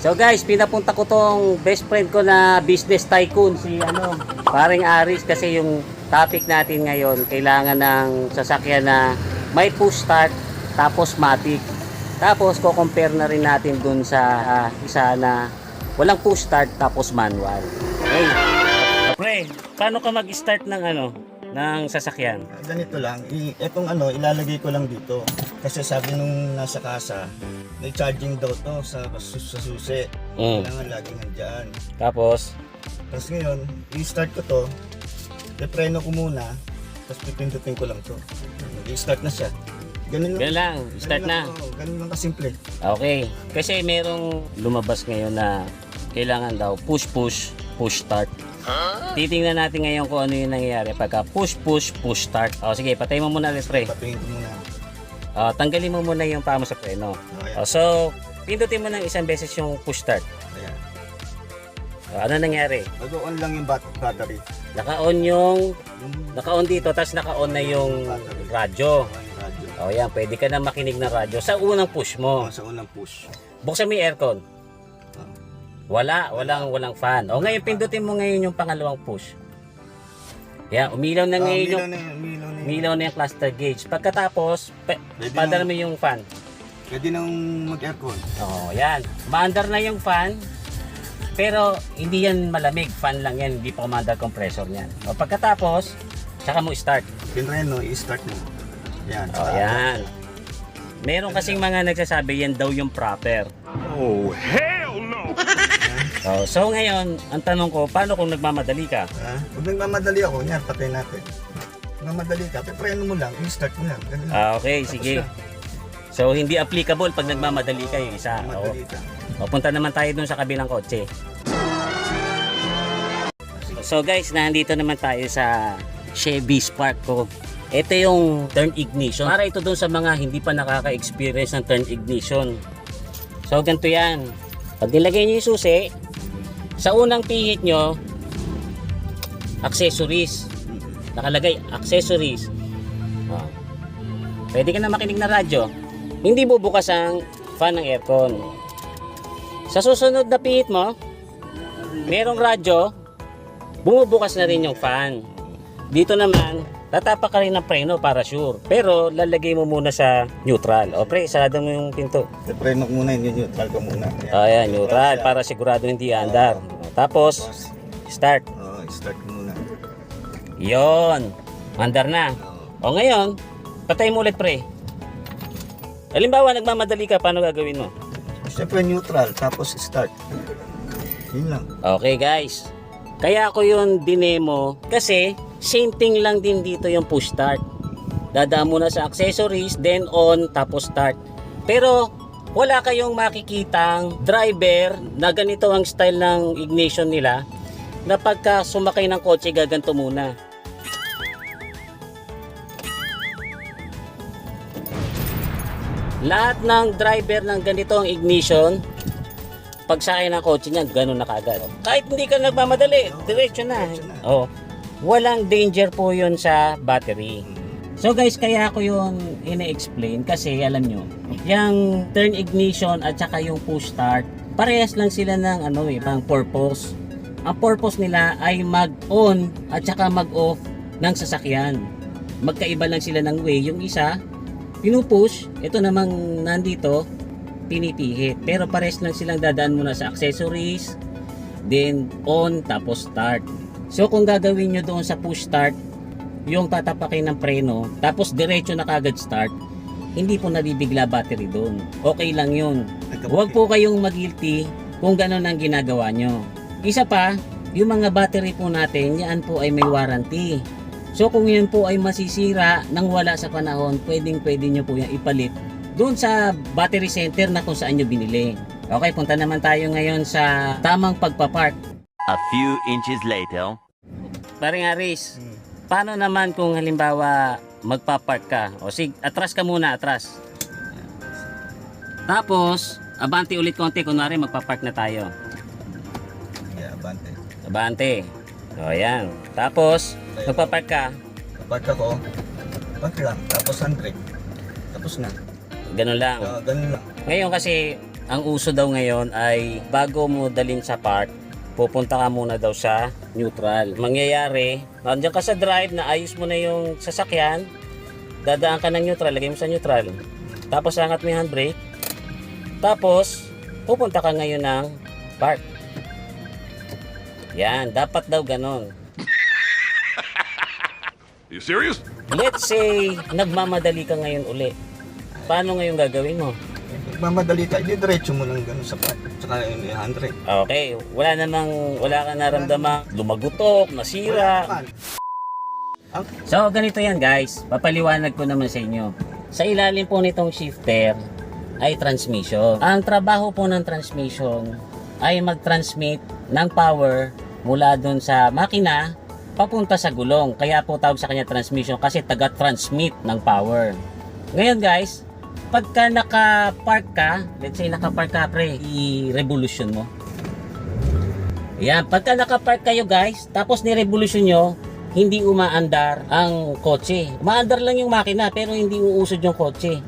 So guys, pinapunta ko tong best friend ko na business tycoon si ano, paring Aris kasi yung topic natin ngayon kailangan ng sasakyan na may push start tapos matic. Tapos ko-compare na rin natin dun sa ah, isa na walang push start tapos manual. Okay. Pre, paano ka mag-start ng ano, ng sasakyan? Ganito lang, i- etong ano, ilalagay ko lang dito. Kasi sabi nung nasa kasa, may charging daw to sa, sa, susi. Mm. Kailangan laging nandyan. Tapos, Tapos ngayon, i-start ko to, ipreno ko muna, tapos pipindutin ko lang to. I-start na siya. Ganun lang. ganun lang, start Ganun na. lang, oo, ganun lang kasimple. Okay. Kasi merong lumabas ngayon na kailangan daw push push push start. Titingnan natin ngayon kung ano yung nangyayari pagka push push push start. O sige, patay mo muna let's pray. Patingin ko muna. O, tanggalin mo muna yung paa mo sa preno. Okay. O, so, pindutin mo ng isang beses yung push start. Ayan. O, ano nangyari? Mag-on lang yung bat- battery. Naka-on yung naka-on dito tapos naka-on na yung radyo. yung radyo. O yan, pwede ka na makinig ng radyo sa unang push mo. Oh, sa unang push. Buksan mo yung aircon. Wala, walang walang fan. O ngayon pindutin mo ngayon yung pangalawang push. Yeah, umilaw na Ah, ngayon umilaw yung na yun, umilaw na yun. umilaw na yung cluster gauge. Pagkatapos, pa, padala mo yung fan. Pwede nang mag-aircon. Oh, yan. Maandar na yung fan. Pero hindi yan malamig, fan lang yan, hindi pa umandar compressor niyan. O pagkatapos, saka mo start. Pinreno, i-start mo. Yan. O yan. Meron kasing mga nagsasabi yan daw yung proper. Oh, hell! Oh, so ngayon, ang tanong ko, paano kung nagmamadali ka? Ha? Pag nagmamadali ako, yan, patay natin. Nagmamadali ka, pipreno mo lang, i-start mo lang. Ganun. Ah, okay, Tapos sige. na. So, hindi applicable pag nagmamadali ka yung isa. Oo. Madali ka. O, punta naman tayo dun sa kabilang kotse. So guys, nandito naman tayo sa Chevy Spark ko. Ito yung turn ignition. Para ito dun sa mga hindi pa nakaka-experience ng turn ignition. So ganito yan. Pag nilagay nyo yung susi, sa unang pihit nyo, accessories. Nakalagay, accessories. Oh. Pwede ka na makinig na radyo. Hindi bubukas ang fan ng aircon. Sa susunod na pihit mo, merong radyo, bumubukas na rin yung fan. Dito naman, tatapak ka rin ng preno para sure. Pero lalagay mo muna sa neutral. O pre, sarado mo yung pinto. Pipreno ko muna, yun, neutral ko muna. Yan. Ayan, neutral para sigurado hindi andar. Tapos, Tapos, start. oh, start muna. Yon, andar na. O ngayon, patay mo ulit pre. Halimbawa, nagmamadali ka, paano gagawin mo? Siyempre neutral, tapos start. Yun lang. Okay guys. Kaya ako yung dinemo kasi same thing lang din dito yung push start. Dadaan muna sa accessories, then on, tapos start. Pero wala kayong makikitang driver na ganito ang style ng ignition nila na pagka sumakay ng kotse gaganto muna. Lahat ng driver ng ganito ang ignition, pag sakay ng kotse niya, ganun na kagad. Kahit hindi ka nagmamadali, diretso na. Diretso na. Oh. Walang danger po yun sa battery. So guys, kaya ako yun ina-explain kasi alam nyo, yung turn ignition at saka yung push start, parehas lang sila ng ano eh, pang purpose. Ang purpose nila ay mag-on at saka mag-off ng sasakyan. Magkaiba lang sila ng way. Yung isa, pinupush, ito namang nandito, pinipihit. Pero pares lang silang dadaan muna sa accessories, then on, tapos start. So kung gagawin nyo doon sa push start, yung tatapakin ng preno, tapos diretso na kagad start, hindi po nabibigla battery doon. Okay lang yun. Huwag po kayong magilty kung ganun ang ginagawa nyo. Isa pa, yung mga battery po natin, yan po ay may warranty. So kung yan po ay masisira nang wala sa panahon, pwedeng pwede nyo po yan ipalit doon sa battery center na kung saan nyo binili. Okay, punta naman tayo ngayon sa tamang pagpapark. A few inches later. Paring Aris, Hmm. paano naman kung halimbawa magpapark ka? O sig, atras ka muna, atras. Tapos, abante ulit konti, kunwari magpapark na tayo. Yeah, bante. Abante. O yan. Tapos, magpapark ka, Kapag ako, pag lang, tapos handbrake. Tapos na. ganun lang. Ah, ganun lang. Ngayon kasi, ang uso daw ngayon ay bago mo dalhin sa park, pupunta ka muna daw sa neutral. Mangyayari, nandiyan ka sa drive na ayos mo na yung sasakyan, dadaan ka ng neutral, lagay mo sa neutral. Tapos angat mo yung handbrake. Tapos, pupunta ka ngayon ng park. Yan, dapat daw ganon. You serious? Let's say, nagmamadali ka ngayon uli. Paano ngayon gagawin mo? Mamadali ka, di diretso mo lang ganun sa part. Tsaka yung 100. Okay, wala namang, wala ka naramdamang lumagutok, nasira. Wala naman. So, ganito yan guys. Papaliwanag ko naman sa inyo. Sa ilalim po nitong shifter ay transmission. Ang trabaho po ng transmission ay mag-transmit ng power mula dun sa makina papunta sa gulong. Kaya po tawag sa kanya transmission kasi taga-transmit ng power. Ngayon guys, pagka naka-park ka, let's say naka-park ka pre, i-revolution mo. Yan, pagka naka-park kayo guys, tapos ni-revolution nyo, hindi umaandar ang kotse. Umaandar lang yung makina pero hindi uusod yung kotse.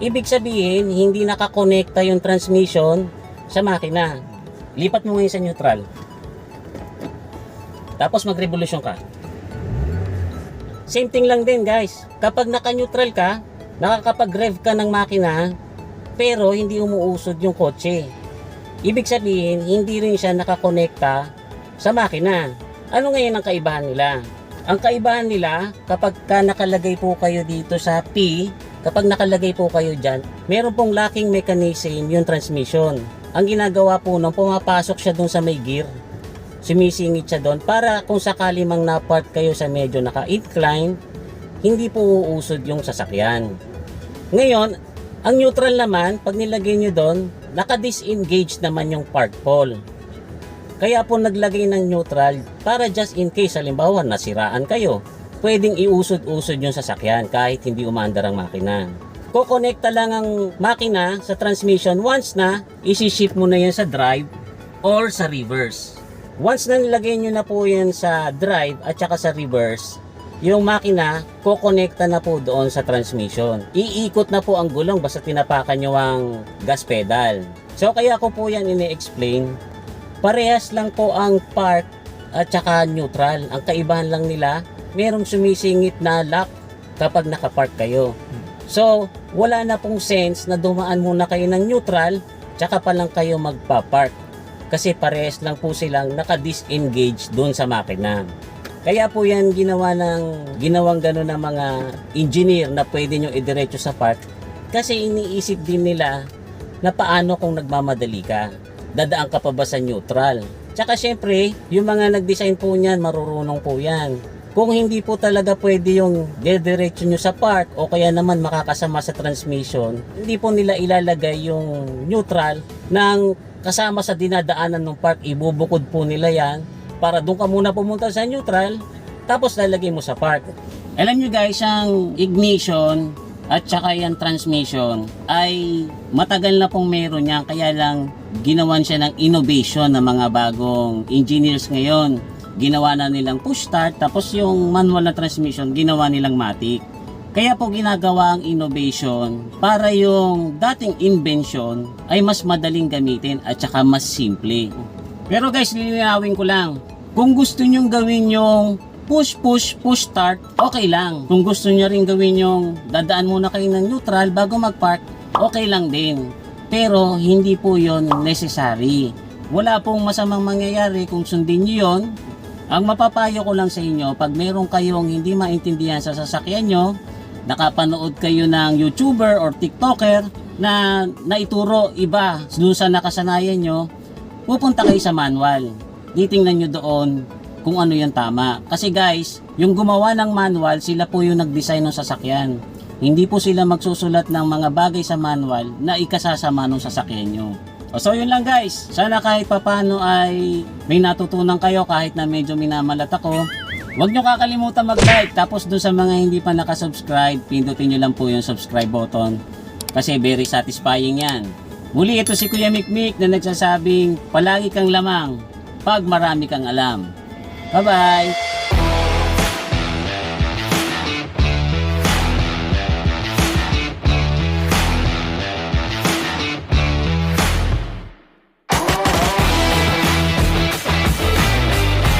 Ibig sabihin, hindi nakakonekta yung transmission sa makina. Lipat mo ngayon sa neutral. Tapos mag-revolution ka. Same thing lang din guys. Kapag naka-neutral ka, nakakapag-rev ka ng makina, pero hindi umuusod yung kotse. Ibig sabihin, hindi rin siya nakakonekta sa makina. Ano ngayon ang kaibahan nila? Ang kaibahan nila, kapag ka nakalagay po kayo dito sa P, kapag nakalagay po kayo dyan, meron pong locking mechanism yung transmission. Ang ginagawa po nung pumapasok siya dun sa may gear, sumisingit siya doon para kung sakali mang napart kayo sa medyo naka-incline, hindi po uusod yung sasakyan. Ngayon, ang neutral naman, pag nilagay nyo doon, naka-disengage naman yung park pole. Kaya po naglagay ng neutral para just in case, halimbawa, nasiraan kayo, pwedeng iusod-usod yung sasakyan kahit hindi umaandar ang makina. Kokonekta lang ang makina sa transmission once na isi-shift mo na yan sa drive or sa reverse. Once na nilagay nyo na po yan sa drive at saka sa reverse, yung makina, kokonekta na po doon sa transmission. Iikot na po ang gulong basta tinapakan nyo ang gas pedal. So kaya ko po yan ini-explain. Parehas lang po ang park at saka neutral. Ang kaibahan lang nila, merong sumisingit na lock kapag nakapark kayo. So, wala na pong sense na dumaan muna kayo ng neutral, tsaka pa lang kayo magpa-park. Kasi parehas lang po silang naka-disengage doon sa makina. Kaya po yan ginawa ng, ginawang gano'n ng mga engineer na pwede nyo idiretso sa park. Kasi iniisip din nila na paano kung nagmamadali ka. Dadaan ka pa ba sa neutral? Tsaka syempre, yung mga nag-design po niyan, marurunong po yan. Kung hindi po talaga pwede yung dediretso nyo sa park o kaya naman makakasama sa transmission, hindi po nila ilalagay yung neutral ng kasama sa dinadaanan ng park. Ibubukod po nila yan para doon ka muna pumunta sa neutral tapos lalagay mo sa park. Alam nyo guys, ang ignition at saka yung transmission ay matagal na pong meron yan kaya lang ginawan siya ng innovation ng mga bagong engineers ngayon. Ginawa na nilang push start tapos yung manual na transmission ginawa nilang matic kaya po ginagawa ang innovation para yung dating invention ay mas madaling gamitin at saka mas simple pero guys lilinawin ko lang. Kung gusto nyong gawin yung push push push start okay lang. Kung gusto nyo rin gawin yung dadaan muna kayo ng neutral bago mag-park okay lang din. Pero hindi po yon necessary. Wala pong masamang mangyayari kung sundin nyo yon ang mapapayo ko lang sa inyo, pag meron kayong hindi maintindihan sa sasakyan nyo, nakapanood kayo ng YouTuber or TikToker na naituro iba doon sa nakasanayan nyo, pupunta kayo sa manual. Titingnan nyo doon kung ano yung tama. Kasi guys, yung gumawa ng manual, sila po yung nag-design ng sasakyan. Hindi po sila magsusulat ng mga bagay sa manual na ikasasama ng sasakyan nyo. So yun lang guys. Sana kahit papano ay may natutunan kayo kahit na medyo minamalat ako. Huwag nyo kakalimutan mag-like. Tapos dun sa mga hindi pa nakasubscribe, pindutin nyo lang po yung subscribe button. Kasi very satisfying yan. Muli ito si Kuya Mikmik na nagsasabing palagi kang lamang pag marami kang alam. Bye-bye!